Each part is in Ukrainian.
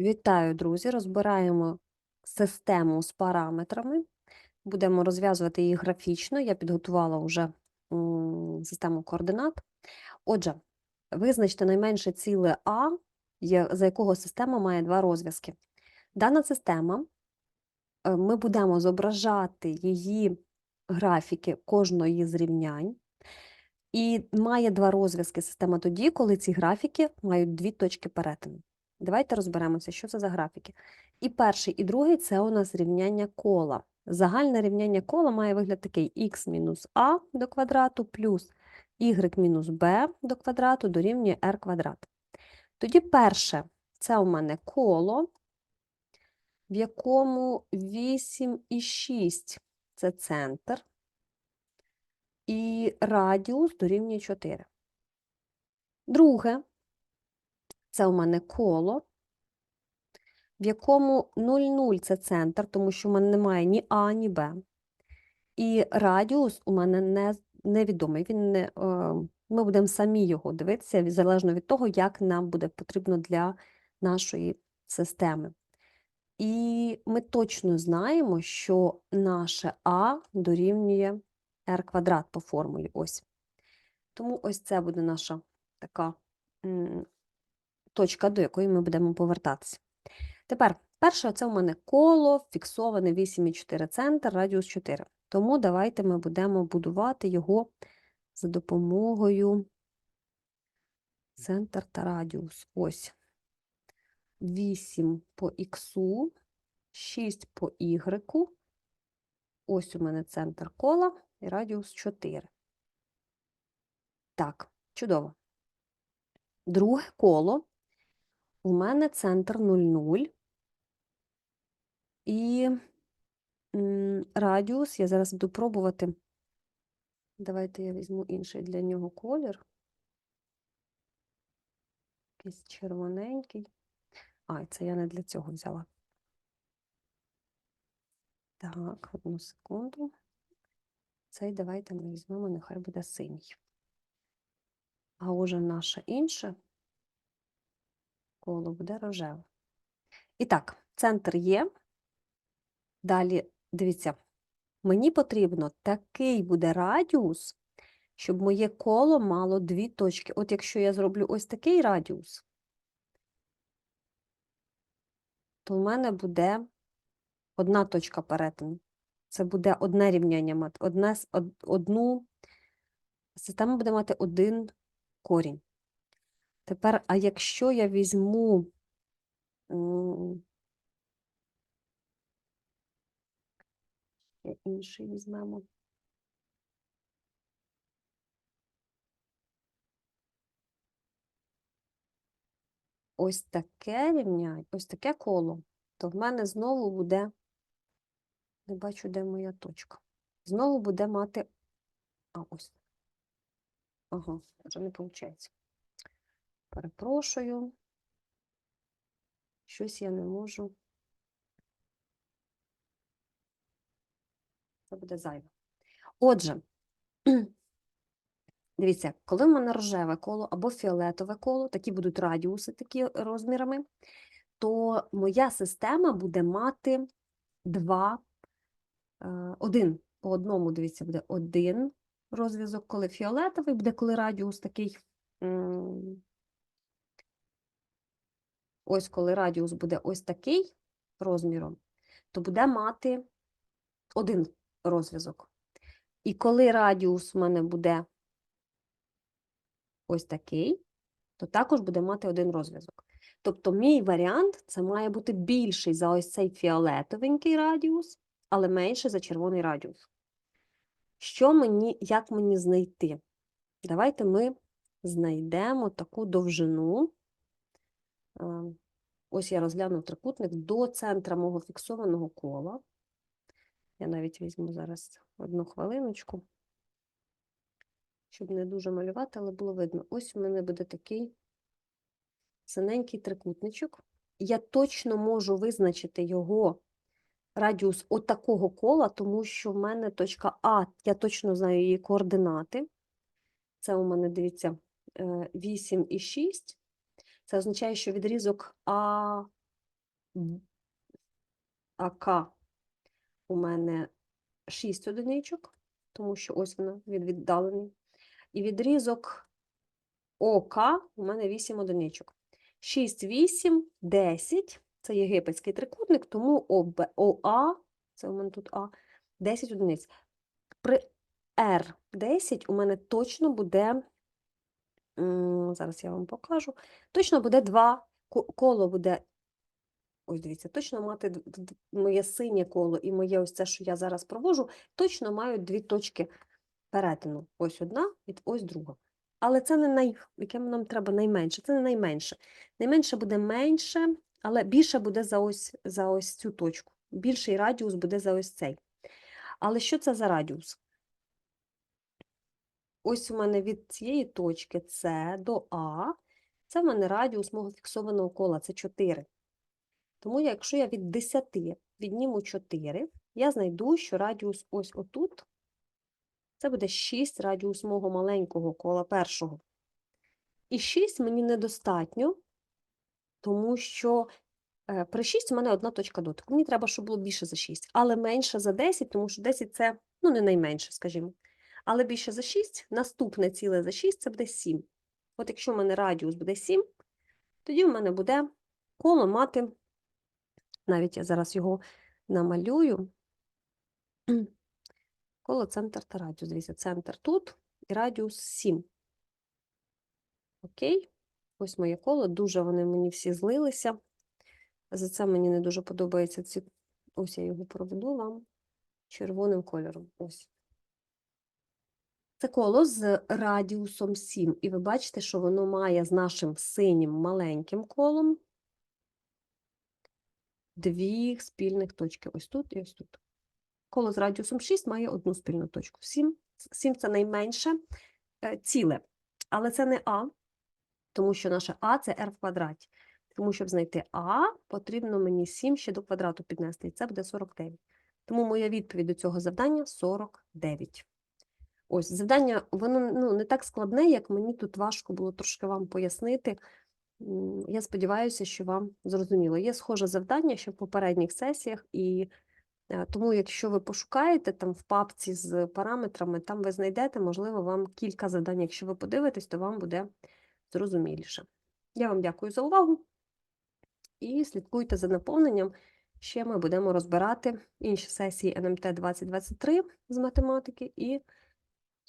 Вітаю, друзі! Розбираємо систему з параметрами. Будемо розв'язувати її графічно. Я підготувала вже систему координат. Отже, визначте найменше ціле А, за якого система має два розв'язки. Дана система, е, ми будемо зображати її графіки кожної з рівнянь. І має два розв'язки система тоді, коли ці графіки мають дві точки перетину. Давайте розберемося, що це за графіки. І перший, і другий це у нас рівняння кола. Загальне рівняння кола має вигляд такий: х мінус а до квадрату плюс y мінус b до квадрату дорівнює r квадрат. Тоді перше, це у мене коло, в якому 8 і 6 це центр, і радіус дорівнює 4. Друге, це у мене коло, в якому 0,0 це центр, тому що в мене немає ні А, ні Б. І радіус у мене не, невідомий. Він не, е, ми будемо самі його дивитися, залежно від того, як нам буде потрібно для нашої системи. І ми точно знаємо, що наше А дорівнює r квадрат по формулі. Ось. Тому ось це буде наша така точка, до якої ми будемо повертатися. Тепер, перше, це у мене коло, фіксоване 8,4 центр, радіус 4. Тому давайте ми будемо будувати його за допомогою центр та радіус. Ось 8 по х, 6 по y. Ось у мене центр кола і радіус 4. Так, чудово. Друге коло. У мене центр 0,0. І радіус я зараз буду пробувати. Давайте я візьму інший для нього колір. Якийсь червоненький. А, це я не для цього взяла. Так, одну секунду. Цей давайте ми візьмемо, нехай буде синій. А уже наше інше коло буде рожеве. І так, центр є. Далі, дивіться, мені потрібно такий буде радіус, щоб моє коло мало дві точки. От якщо я зроблю ось такий радіус, то в мене буде одна точка перетину. Це буде одне рівняння мати, одне, од- одну система буде мати один корінь. Тепер, а якщо я візьму ще інший візьмемо. Ось таке рівняння, ось таке коло, то в мене знову буде, не бачу, де моя точка. Знову буде мати, а ось. Ага, вже не виходить. Перепрошую. Щось я не можу. Це буде зайве. Отже, дивіться, коли в мене рожеве коло або фіолетове коло, такі будуть радіуси такі розмірами, то моя система буде мати два, е, один по одному, дивіться, буде один розв'язок, коли фіолетовий, буде коли радіус такий. Ось коли радіус буде ось такий розміром, то буде мати один розв'язок. І коли радіус в мене буде ось такий, то також буде мати один розв'язок. Тобто мій варіант це має бути більший за ось цей фіолетовенький радіус, але менший за червоний радіус. Що мені, як мені знайти? Давайте ми знайдемо таку довжину. Е, Ось я розглянув трикутник до центра мого фіксованого кола. Я навіть візьму зараз одну хвилиночку, щоб не дуже малювати, але було видно. Ось у мене буде такий синенький трикутничок. Я точно можу визначити його радіус отакого кола, тому що в мене точка А, я точно знаю її координати. Це у мене, дивіться, е, 8 і 6. Це означає, що відрізок А АК у мене 6 одиничок, тому що ось вона від віддалений. І відрізок ОК у мене 8 одиничок. 6, 8, 10 це єгипетський трикутник, тому ОБ, ОА, це у мене тут А, 10 одиниць. При R10 у мене точно буде, зараз я вам покажу, точно буде два, коло буде, ось дивіться, точно мати моє синє коло і моє ось це, що я зараз провожу, точно мають дві точки перетину. Ось одна і ось друга. Але це не най... яке нам треба найменше. Це не найменше. Найменше буде менше, але більше буде за ось, за ось цю точку. Більший радіус буде за ось цей. Але що це за радіус? Ось у мене від цієї точки С до А, це в мене радіус мого фіксованого кола, це 4. Тому якщо я від 10 відніму 4, я знайду, що радіус ось отут, це буде 6 радіус мого маленького кола першого. І 6 мені недостатньо, тому що е, при 6 у мене одна точка дотику. Мені треба, щоб було більше за 6, але менше за 10, тому що 10 це ну, не найменше, скажімо. Але більше за 6, наступне ціле за 6 це буде 7. От якщо в мене радіус буде 7, тоді в мене буде коло мати, навіть я зараз його намалюю, коло центр та радіус. Дивіться, центр тут і радіус 7. Окей? Ось моє коло, дуже вони мені всі злилися. За це мені не дуже подобається ці. Ось я його проведу вам червоним кольором. Ось. Це коло з радіусом 7. І ви бачите, що воно має з нашим синім маленьким колом дві спільних точки. Ось тут і ось тут. Коло з радіусом 6 має одну спільну точку. 7, 7 це найменше е, ціле. Але це не А, тому що наше А це r в квадраті. Тому, щоб знайти А, потрібно мені 7 ще до квадрату піднести, і це буде 49. Тому моя відповідь до цього завдання 49. Ось, завдання, воно ну, не так складне, як мені тут важко було трошки вам пояснити. Я сподіваюся, що вам зрозуміло. Є схоже завдання ще в попередніх сесіях, і е, тому, якщо ви пошукаєте там в папці з параметрами, там ви знайдете, можливо, вам кілька завдань. Якщо ви подивитесь, то вам буде зрозуміліше. Я вам дякую за увагу і слідкуйте за наповненням. Ще ми будемо розбирати інші сесії НМТ 2023 з математики і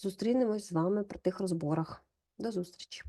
зустрінемось з вами при тих розборах. До зустрічі!